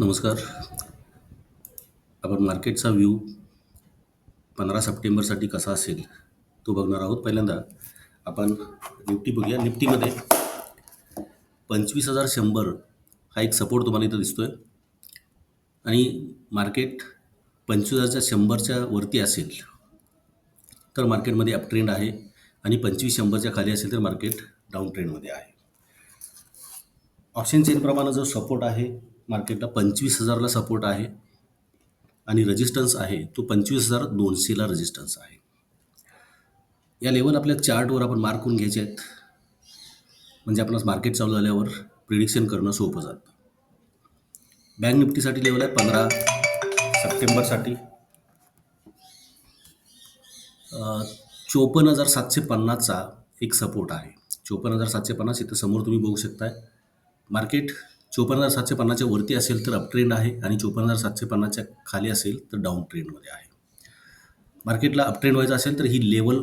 नमस्कार. आपण मार्केटचा व्ह्यू पंधरा सप्टेंबरसाठी कसा असेल तो बघणार आहोत. पहिल्यांदा आपण निफ्टी बघूया. निफ्टीमध्ये पंचवीस हजार शंभर हा एक सपोर्ट तुम्हाला इथं दिसतो आहे आणि मार्केट पंचवीस हजारच्या शंभरच्या वरती असेल तर मार्केटमध्ये अपट्रेंड आहे आणि पंचवीस शंभरच्या खाली असेल तर मार्केट डाऊन ट्रेंडमध्ये आहे. ऑप्शन चेनप्रमाणे जो सपोर्ट आहे मार्केटला पंचवीस हजारला सपोर्ट आहे. आणि रजिस्टन्स आहे तो पंचवीस हजार दोनशेला रजिस्टन्स आहे. या लेवल आपल्या चार्टवर आपण मार्क करून घ्यायचे आहेत. म्हणजे आपणास मार्केट चालू झाल्यावर प्रिडिक्शन करणं सोपं जातं. बँक निफ्टीसाठी लेवल आहे पंधरा सप्टेंबरसाठी. चोपन्न हजार सातशे पन्नासचा एक सपोर्ट आहे. चोपन्न हजार सातशे पन्नास इथं समोर तुम्ही बघू शकताय. मार्केट चोपन्न हजार सातशे पन्नासच्या वरती असेल तर अप ट्रेंड आहे आणि चोपन्न हजार सातशे पन्नासच्या खाली असेल तर डाऊन ट्रेंडमध्ये आहे. मार्केटला अप ट्रेंड व्हायचं असेल तर ही लेवल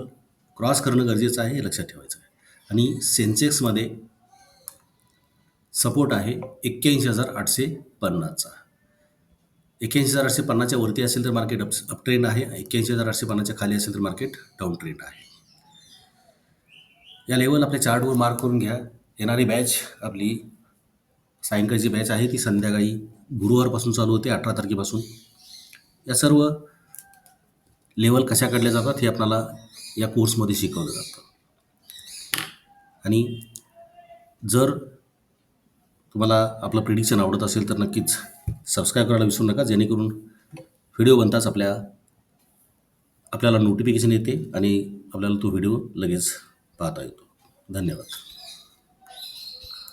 क्रॉस करणं गरजेचं आहे हे लक्षात ठेवायचं आहे. आणि सेन्सेक्समध्ये सपोर्ट आहे एक्क्याऐंशी हजार आठशे पन्नासचा. एक्क्याऐंशी हजार आठशे पन्नासच्या वरती असेल तर मार्केट अप अप ट्रेंड आहे. एक्क्याऐंशी हजार आठशे पन्नासच्या खाली असेल तर मार्केट डाऊन ट्रेंड आहे. या लेवल आपल्या चार्टवर मार्क करून घ्या. येणारी बॅच आपली सायंकाळची बॅच आहे ती संध्याकाळी गुरुवारपासून चालू होते अठरा तारखेपासून. या सर्व लेवल कशा काढल्या जातात हे आपल्याला या कोर्समध्ये शिकवलं जातं. आणि जर तुम्हाला आपलं प्रिडिक्शन आवडत असेल तर नक्कीच सबस्क्राईब करायला विसरू नका जेणेकरून व्हिडिओ बनताच आपल्या आपल्याला नोटिफिकेशन येते आणि आपल्याला तो व्हिडिओ लगेच पाहता येतो. धन्यवाद.